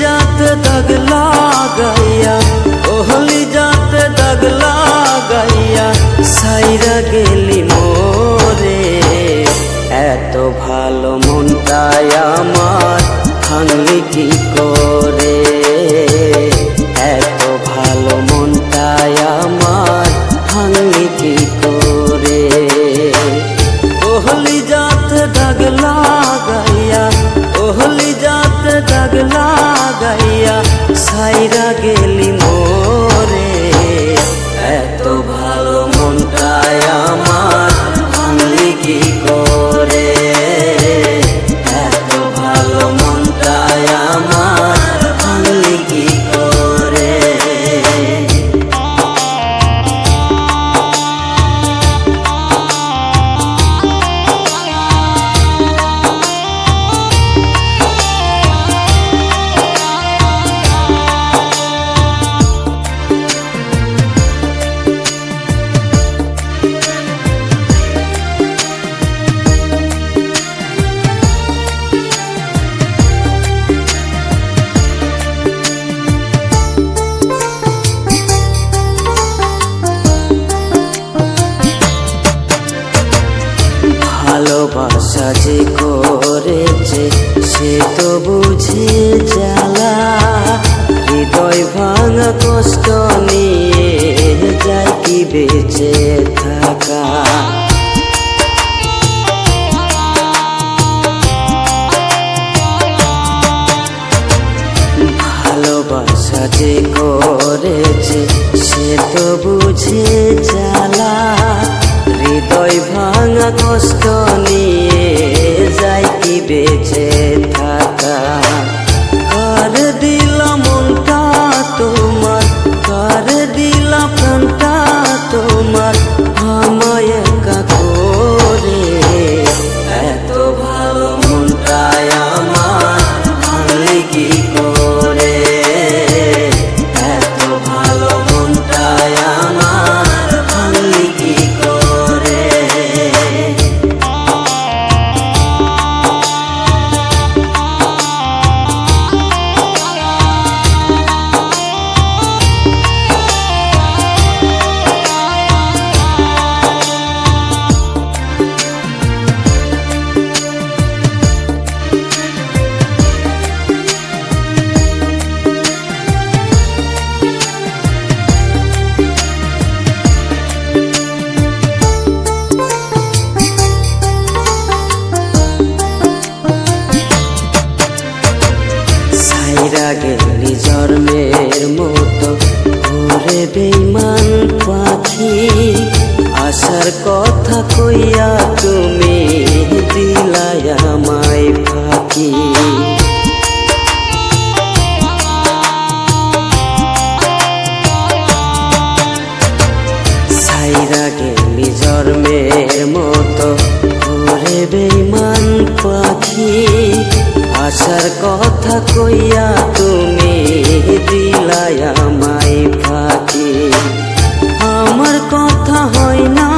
जात दग गैया ओहली जात दग गैया সাইরা গেলি মোরে এত ভালো মনটায় আমার ভাঙলি কি কর ভালোবাসা যে করেছে, সে তো বুঝে জ্বালা হৃদয় ভাঙা, কষ্ট নিয়ে যায় কি বেঁচে থাকা। ভালোবাসা যে করেছে, সে তো বুঝে জ্বালা হৃদয় ভাঙা, কষ্ট সাইরা গেলি জন্মের মতো। ঘুরে বেইমান পাখি আসার কথা কইয়া তুমি দিলাই আমায় ফাঁকি। সাইরা গেলি জন্মের মতো ঘুরে বেইমান পাখি আশার কথা কইয়া তুমি দিলায় আমায় ফাঁকি। আমার কথা হয় না